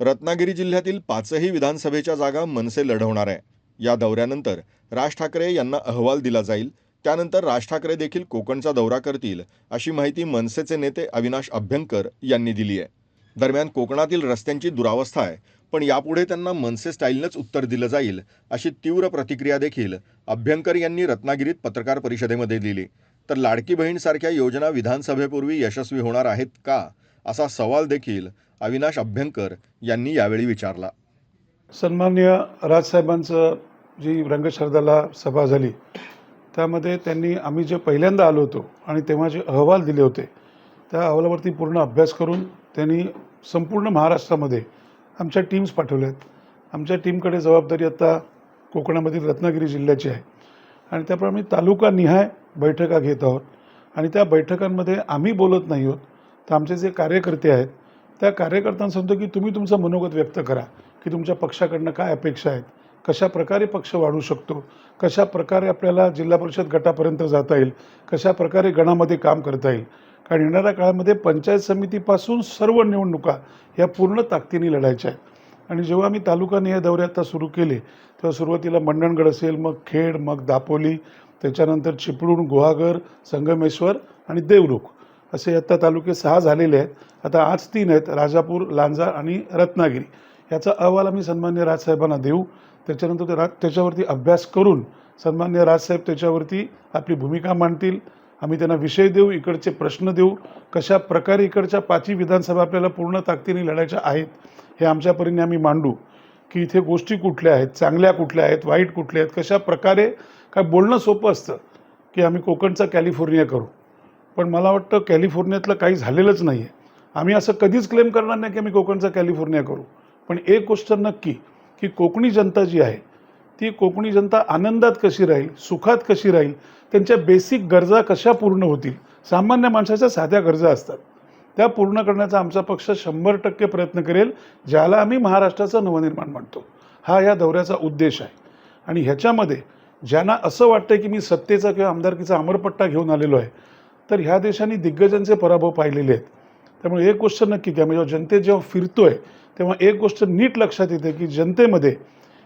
रत्नागिरी जिल्ह्यातील पाचही विधानसभेच्या जागा मनसे लढवणार आहे. या दौऱ्यानंतर राज ठाकरे यांना अहवाल दिला जाईल. त्यानंतर राज ठाकरे देखील कोकणचा दौरा करतील अशी माहिती मनसेचे नेते अविनाश अभ्यंकर यांनी दिली आहे. दरम्यान कोकणातील रस्त्यांची दुरावस्था आहे पण यापुढे त्यांना मनसे स्टाईलनंच उत्तर दिलं जाईल अशी तीव्र प्रतिक्रिया देखील अभ्यंकर यांनी रत्नागिरीत पत्रकार परिषदेमध्ये दिली. तर लाडकी बहीणसारख्या योजना विधानसभेपूर्वी यशस्वी होणार आहेत का असा सवाल देखील अविनाश अभ्यंकर यांनी यावेळी विचारला. सन्माननीय राजसाहेबांचं जी रंगश्रद्धाला सभा झाली त्यामध्ये त्यांनी आम्ही जे पहिल्यांदा आलो होतो आणि तेव्हा जे अहवाल दिले होते त्या अहवालावरती पूर्ण अभ्यास करून त्यांनी संपूर्ण महाराष्ट्रामध्ये आमच्या टीम्स पाठवल्या आहेत आमच्या टीमकडे जबाबदारी आता कोकणामधील रत्नागिरी जिल्ह्याची आहे. आणि त्याप्रमाणे तालुका निहाय बैठका घेत आहोत. आणि त्या बैठकांमध्ये आम्ही बोलत नाही आहोत तर आमचे जे कार्यकर्ते आहेत त्या कार्यकर्त्यांना सांगतो की तुम्ही तुमचं मनोगत व्यक्त करा की तुमच्या पक्षाकडनं काय अपेक्षा आहेत कशा प्रकारे पक्ष वाढू शकतो कशा प्रकारे आपल्याला जिल्हा परिषद गटापर्यंत जाता येईल कशा प्रकारे गणामध्ये काम करता येईल. कारण येणाऱ्या काळामध्ये पंचायत समितीपासून सर्व निवडणुका ह्या पूर्ण ताकदीने लढायच्या आहेत. आणि जेव्हा आम्ही तालुकानिहाय दौरे आता सुरू केले तेव्हा सुरुवातीला मंडणगड असेल मग खेड मग दापोली त्याच्यानंतर चिपळूण गुहागर संगमेश्वर आणि देवरुख. असे आता तालुके सहा झालेले आहेत. आता आज तीन आहेत राजापूर लांजा आणि रत्नागिरी. याचा अहवाल आम्ही सन्मान्य राजसाहेबांना देऊ. त्याच्यानंतर ते रा त्याच्यावरती अभ्यास करून सन्मान्य राजसाहेब त्याच्यावरती आपली भूमिका मांडतील. आम्ही त्यांना विषय देऊ इकडचे प्रश्न देऊ. कशा प्रकारे इकडच्या पाचही विधानसभा आपल्याला पूर्ण ताकदीने लढायच्या आहेत हे आमच्या परीने आम्ही मांडू. की इथे गोष्टी कुठल्या आहेत चांगल्या कुठल्या आहेत वाईट कुठल्या आहेत कशा प्रकारे काय बोलणं सोपं असतं की आम्ही कोकणचा कॅलिफोर्निया करू. पण मला वाटतं कॅलिफोर्नियातलं काही झालेलंच नाही आहे आम्ही असं कधीच क्लेम करणार नाही की आम्ही कोकणचा कॅलिफोर्निया करू. पण एक गोष्ट नक्की की कोकणी जनता जी आहे ती कोकणी जनता आनंदात कशी राहील सुखात कशी राहील त्यांच्या बेसिक गरजा कशा पूर्ण होतील सामान्य माणसाच्या साध्या गरजा असतात. त्या पूर्ण करण्याचा आमचा पक्ष शंभर टक्के प्रयत्न करेल ज्याला आम्ही महाराष्ट्राचं नवनिर्माण म्हणतो. हा या दौऱ्याचा उद्देश आहे. आणि ह्याच्यामध्ये ज्यांना असं वाटतं की मी सत्तेचा किंवा आमदारकीचा अमरपट्टा घेऊन आलेलो आहे तर ह्या देशांनी दिग्गजांचे पराभव पाहिलेले आहेत. त्यामुळे एक गोष्ट नक्की काय म्हणजे जेव्हा जनतेत जेव्हा फिरतोय तेव्हा एक गोष्ट नीट लक्षात येते की जनतेमध्ये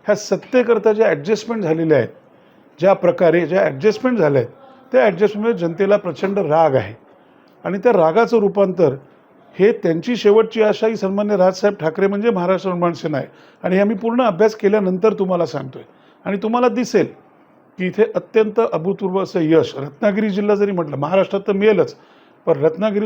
ह्या सत्तेकरता ज्या ॲडजस्टमेंट झालेल्या आहेत ज्या प्रकारे ज्या ॲडजस्टमेंट झाल्या आहेत त्या ॲडजस्टमेंटमध्ये जनतेला प्रचंड राग आहे. आणि त्या रागाचं रूपांतर हे त्यांची शेवटची आशा ही सन्मान्य राजसाहेब ठाकरे म्हणजे महाराष्ट्र निर्माण सेना आहे. आणि हे आम्ही पूर्ण अभ्यास केल्यानंतर तुम्हाला सांगतोय. आणि तुम्हाला दिसेल की इथे अत्यंत अभूतपूर्व असं यश. रत्नागिरी जिल्हा जरी म्हटलं महाराष्ट्रात तर मिळेलच पण रत्नागिरीत